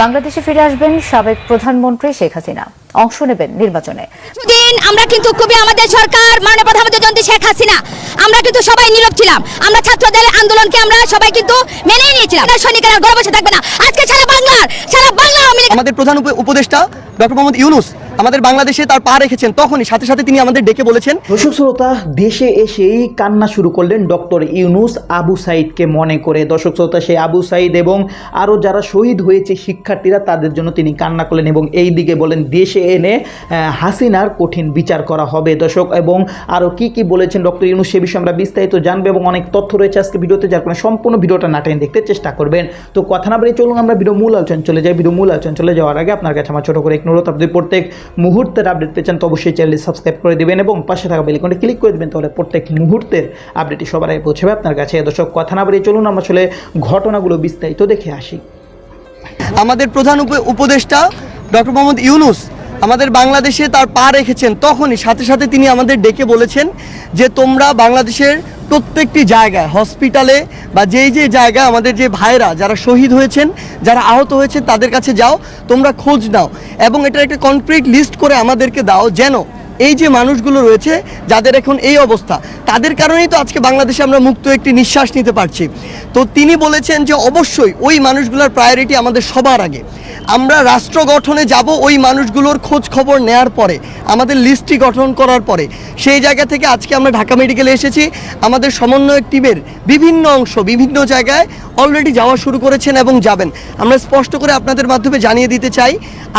বাংলাদেশে ফিরে আসবেন সাবেক প্রধানমন্ত্রী শেখ হাসিনা। অংশ নেবেন নির্বাচনে। দিন আমরা কিন্তু খুবই আমাদের সরকার মাননীয় প্রধানমন্ত্রী শেখ হাসিনা আমরা কিন্তু সবাই নীরব ছিলাম। আমরা ছাত্রদের আন্দোলনকে আমরা সবাই কিন্তু মেনে নিয়েছিলাম। সৈনিকেরা ঘরে বসে থাকবে না। আজকে সারা বাংলার সারা বাংলা আমাদের প্রধান উপদেষ্টা ডক্টর মোহাম্মদ ইউনুস আমাদের বাংলাদেশে তার পা রেখেছেন। তখনই সাথে সাথে তিনি আমাদের ডেকে বলেছেন দর্শক শ্রোতা দেশে এসেই কান্না শুরু করলেন ডক্টর ইউনুস আবু সাইদকে মনে করে। দর্শক শ্রোতা সেই আবু সাইদ এবং আরও যারা শহীদ হয়েছে শিক্ষার্থীরা তাদের জন্য তিনি কান্না করলেন এবং এই দিকে বলেন দেশে এনে হাসিনার কঠিন বিচার করা হবে। দর্শক, এবং আরও কি কি বলেছেন ডক্টর ইউনুস সে বিষয়ে আমরা বিস্তারিত জানব এবং অনেক তথ্য রয়েছে আজকে ভিডিওতে, যার কারণে সম্পূর্ণ ভিডিওটা নাটেন দেখতে চেষ্টা করবেন। তো কথা না বাড়িয়ে চলুন, আমরা ভিডিও মূল আলোচনা চলে যাই। ভিডিও মূল আলোচনা চলে যাওয়ার আগে আপনার কাছে আমার ছোট করে এক অনুরোধ। আপনি প্রত্যেক মুহূর্তের আপডেট পেয়েছেন তো অবশ্যই চ্যানেলটি সাবস্ক্রাইব করে দেবেন এবং পাশে থাকা বেলিকনটি ক্লিক করে দিবেন, তাহলে প্রত্যেক মুহূর্তের আপডেটটি সবার আগে পৌঁছাবে আপনার কাছে। দর্শক, কথা না বাড়িয়ে চলুন, আমরা আসলে ঘটনাগুলো বিস্তারিত দেখে আসি। আমাদের প্রধান উপ- উপদেষ্টা ডক্টর মোহাম্মদ ইউনুস আমাদের বাংলাদেশে তার পা রেখেছেন তখনই, সাথে সাথে তিনি আমাদের ডেকে বলেছেন যে তোমরা বাংলাদেশের প্রত্যেকটি জায়গায়, হসপিটালে বা যেই যে জায়গায় আমাদের যে ভাইরা যারা শহীদ হয়েছেন, যারা আহত হয়েছেন, তাদের কাছে যাও, তোমরা খোঁজ নাও। এবং এটার একটা কনক্রিট লিস্ট করে আমাদেরকে দাও যেন এই যে মানুষগুলো রয়েছে, যাদের এখন এই অবস্থা, তাদের কারণেই তো আজকে বাংলাদেশে আমরা মুক্ত একটি নিঃশ্বাস নিতে পারছি। তো তিনি বলেছেন যে অবশ্যই ওই মানুষগুলোর প্রায়োরিটি আমাদের সবার আগে। আমরা রাষ্ট্র গঠনে যাব, ওই মানুষগুলোর খোঁজ খবর নেয়ার পরে, আমাদের লিস্টটি গঠন করার পরে। সেই জায়গা থেকে আজকে আমরা ঢাকা মেডিকেলে এসেছি। আমাদের সমন্বয়ক টিমের বিভিন্ন অংশ, বিভিন্ন জায়গায় অলরেডি যাওয়া শুরু করেছেন এবং যাবেন। আমরা স্পষ্ট করে আপনাদের মাধ্যমে জানিয়ে দিতে চাই,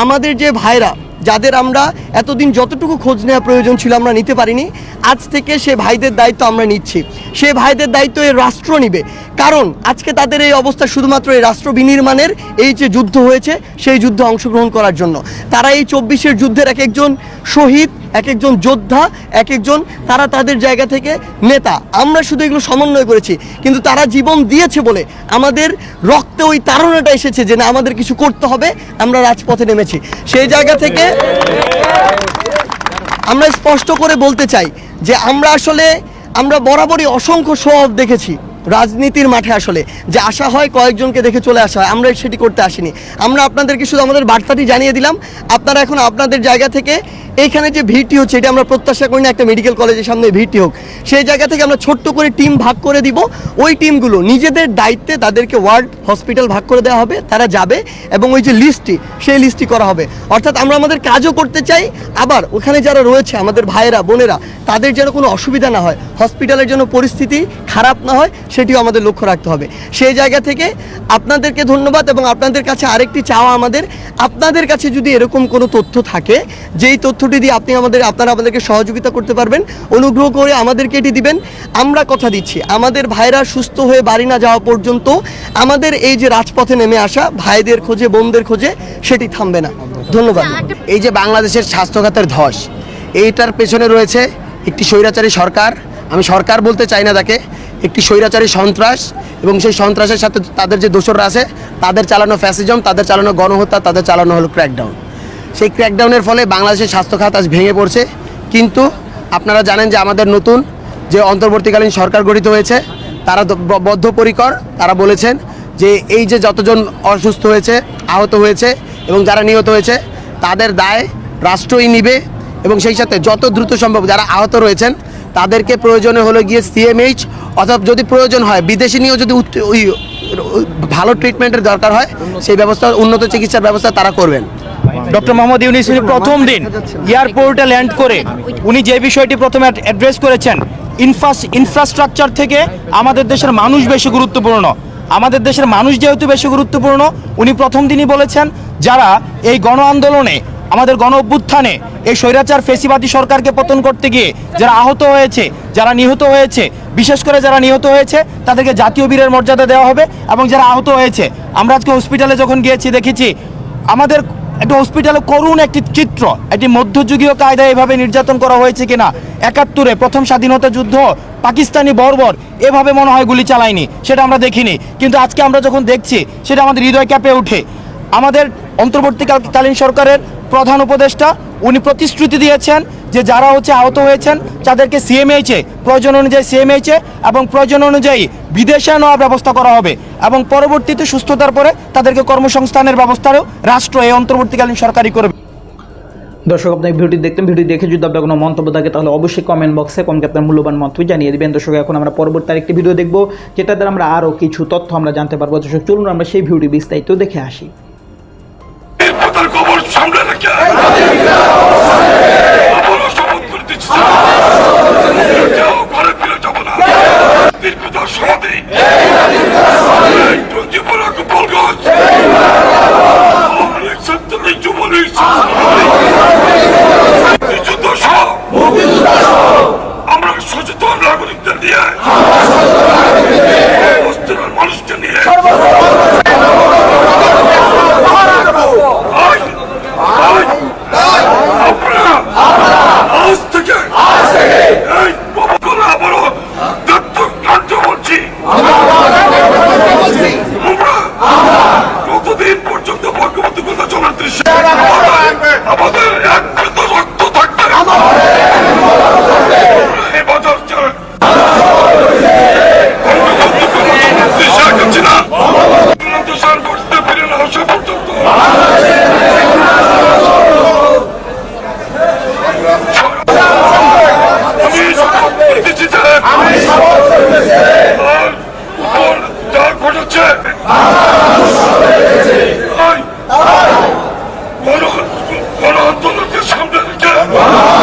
আমাদের যে ভাইরা যাদের আমরা এতদিন যতটুকু খোঁজ নেওয়া প্রয়োজন ছিল আমরা নিতে পারিনি, আজ থেকে সে ভাইদের দায়িত্ব আমরা নিচ্ছি। সে ভাইদের দায়িত্ব এই রাষ্ট্র নিবে। কারণ আজকে তাদের এই অবস্থা শুধুমাত্র এই রাষ্ট্র বিনির্মাণের এই যে যুদ্ধ হয়েছে, সেই যুদ্ধে অংশগ্রহণ করার জন্য। তারা এই চব্বিশের যুদ্ধের এক একজন শহীদ, এক একজন যোদ্ধা, এক একজন তারা তাদের জায়গা থেকে নেতা। আমরা শুধু এগুলো সমন্বয় করেছি, কিন্তু তারা জীবন দিয়েছে বলে আমাদের রক্তে ওই তারণাটা এসেছে যে না, আমাদের কিছু করতে হবে, আমরা রাজপথে নেমেছি। সেই জায়গা থেকে আমরা স্পষ্ট করে বলতে চাই যে আমরা আসলে আমরা বরাবরই অসংখ্য স্বভাব দেখেছি। রাজনীতির মাঠে আসলে, যে আসা হয় কয়েকজনকে দেখে চলে আসা হয়, আমরা সেটি করতে আসিনি। আমরা আপনাদেরকে শুধু আমাদের বার্তাটি জানিয়ে দিলাম, আপনারা এখন আপনাদের জায়গা থেকে এইখানে যে ভিড়টি হচ্ছে, এটা আমরা প্রত্যাশা করি না, একটা মেডিকেল কলেজের সামনে ভিড়টি হোক। সেই জায়গা থেকে আমরা ছোট্ট করে টিম ভাগ করে দিব। ওই টিমগুলো নিজেদের দায়িত্বে তাদেরকে ওয়ার্ড হসপিটাল ভাগ করে দেওয়া হবে, তারা যাবে এবং ওই যে লিস্টটি সেই লিস্টটি করা হবে। অর্থাৎ আমরা আমাদের কাজও করতে চাই, আবার ওখানে যারা রয়েছে, আমাদের ভাইয়েরা, বোনেরা, তাদের যেন কোনো অসুবিধা না হয় হসপিটালের জন্য পরিস্থিতি খারাপ না হয় সেটিও আমাদের লক্ষ্য রাখতে হবে। সেই জায়গা থেকে আপনাদেরকে ধন্যবাদ এবং আপনাদের কাছে আরেকটি চাওয়া আমাদের। আপনাদের কাছে যদি এরকম কোনো তথ্য থাকে, যেই তথ্যটি দিয়ে আপনি আমাদের, আপনারা আমাদেরকে সহযোগিতা করতে পারবেন, অনুগ্রহ করে আমাদেরকে এটি দিবেন। আমরা কথা দিচ্ছি, আমাদের ভাইরা সুস্থ হয়ে বাড়ি না যাওয়া পর্যন্ত আমাদের এই যে রাজপথে নেমে আসা, ভাইদের খোঁজে, বোনদের খোঁজে, সেটি থামবে না। ধন্যবাদ। এই যে বাংলাদেশের স্বাস্থ্যখাতের ধস, এইটার পেছনে রয়েছে একটি স্বৈরাচারী সরকার। আমি সরকার বলতে চাই না তাকে একটি স্বৈরাচারী সন্ত্রাস এবং সেই সন্ত্রাসের সাথে তাদের যে দোসররা আছে, তাদের চালানো ফ্যাসিজম তাদের চালানো গণহত্যা, তাদের চালানো হলো ক্র্যাকডাউন সেই ক্র্যাকডাউনের ফলে বাংলাদেশের স্বাস্থ্যখাত আজ ভেঙে পড়ছে। কিন্তু আপনারা জানেন যে আমাদের নতুন যে অন্তর্বর্তীকালীন সরকার গঠিত হয়েছে, তারা বদ্ধপরিকর। তারা বলেছেন যে এই যে যতজন অসুস্থ হয়েছে, আহত হয়েছে এবং যারা নিহত হয়েছে, তাদের দায় রাষ্ট্রই নিবে এবং সেই সাথে যত দ্রুত সম্ভব যারা আহত রয়েছেন, তাদেরকে প্রয়োজনে হলো গিয়ে সিএমএইচ অথবা যদি প্রয়োজন হয়, বিদেশি নিয়েও যদি ভালো ট্রিটমেন্টের দরকার হয়, সেই ব্যবস্থা, উন্নত চিকিৎসার ব্যবস্থা তারা করবেন। ডক্টর মোহাম্মদ ইউনিস প্রথম দিন এয়ারপোর্টে ল্যান্ড করে, উনি যে বিষয়টি প্রথমে অ্যাড্রেস করেছেন ইনফ্রাস ইনফ্রাস্ট্রাকচার থেকে আমাদের দেশের মানুষ বেশি গুরুত্বপূর্ণ। আমাদের দেশের মানুষ যেহেতু বেশি গুরুত্বপূর্ণ, উনি প্রথম দিনই বলেছেন, যারা এই গণ আন্দোলনে আমাদের গণ অভ্যুত্থানে এই স্বৈরাচার ফেসিবাদী সরকারকে পতন করতে গিয়ে যারা আহত হয়েছে, যারা নিহত হয়েছে, বিশেষ করে যারা নিহত হয়েছে, তাদেরকে জাতীয় বীরের মর্যাদা দেওয়া হবে এবং যারা আহত হয়েছে, আমরা আজকে হসপিটালে যখন গিয়েছি, দেখেছি আমাদের একটা হসপিটালে করুণ একটি চিত্র, একটি মধ্যযুগীয় কায়দায় এভাবে নির্যাতন করা হয়েছে কিনা। একাত্তরে প্রথম স্বাধীনতা যুদ্ধ, পাকিস্তানি বর্বর, এভাবে মনে হয় গুলি চালায়নি, সেটা আমরা দেখিনি। কিন্তু আজকে আমরা যখন দেখছি, সেটা আমাদের হৃদয় ক্যাপে ওঠে। আমাদের অন্তর্বর্তীকালীন সরকারের প্রধান উপদেষ্টা উনি প্রতিশ্রুতি দিয়েছেন যে যারা হচ্ছে আহত হয়েছেন তাদেরকে সিএমএইচে প্রয়োজন অনুযায়ী সিএমএইচে এবং প্রয়োজন অনুযায়ী বিদেশে নেওয়ার ব্যবস্থা করা হবে এবং পরবর্তীতে সুস্থতার পরে তাদেরকে কর্মসংস্থানের ব্যবস্থারও রাষ্ট্র এই অন্তর্বর্তীকালীন সরকারি করবে। দর্শক আপনার ভিডিওটি দেখতেন ভিডিও দেখে যদি আপনার কোনো মন্তব্য থাকে তাহলে অবশ্যই কমেন্ট বক্সে কমকে আপনার মূল্যবান মন্তব্য জানিয়ে দিবেন। দর্শক এখন আমরা পরবর্তী আরেকটি ভিডিও দেখব যেটা দ্বারা আমরা আরও কিছু তথ্য আমরা জানতে পারব। দর্শক চলুন আমরা সেই ভিডিওটি বিস্তারিত দেখে আসি। না। দীর্ঘতার সমাধি Wow.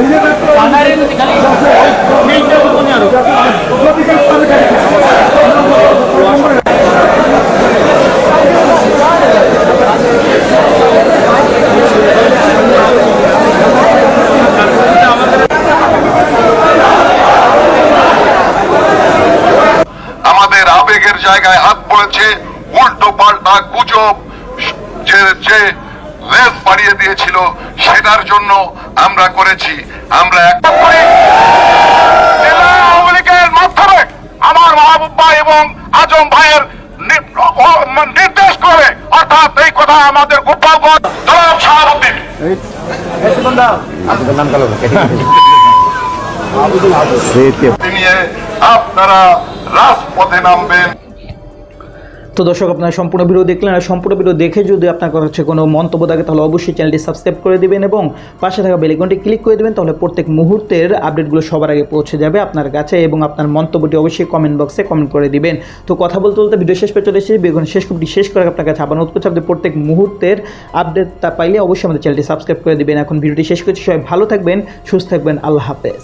ഒന്നാമത്തെ জন্য আমরা করেছি। আমরা একটা আওয়ামী লীগের মাধ্যমে আমার মাহবুব ভাই এবং আজম ভাইয়ের নির্দেশ করে অর্থাৎ এই কথা আমাদের গোপালগঞ্জ জনাব শাহাবুদ্দিন। আপনারা রাজপথে নামবেন। তো দর্শক, আপনারা সম্পূর্ণ ভিডিও দেখলেন আর সম্পূর্ণ ভিডিও দেখে যদি আপনার কাছে কোনো মন্তব্য থাকে, তাহলে অবশ্যই চ্যানেলটি সাবস্ক্রাইব করে দেবেন এবং পাশে থাকা বেলিকনটি ক্লিক করে দেবেন, তাহলে প্রত্যেক মুহূর্তের আপডেটগুলো সবার আগে পৌঁছে যাবে আপনার কাছে এবং আপনার মন্তব্যটি অবশ্যই কমেন্ট বক্সে কমেন্ট করে দিবেন। তো কথা বলতে বলতে ভিডিও শেষ পেয়ে চলে এসেছি বেগুন শেষ কপটি শেষ করে আপনার কাছে আবার অনুরোধ করছি, আপনি প্রত্যেক মুহূর্তের আপডেট তা পাইলে অবশ্যই আমাদের চ্যানেলটি সাবস্ক্রাইব করে দিবেন। এখন ভিডিওটি শেষ করছি, সবাই ভালো থাকবেন, সুস্থ থাকবেন, আল্লাহ হাফেজ।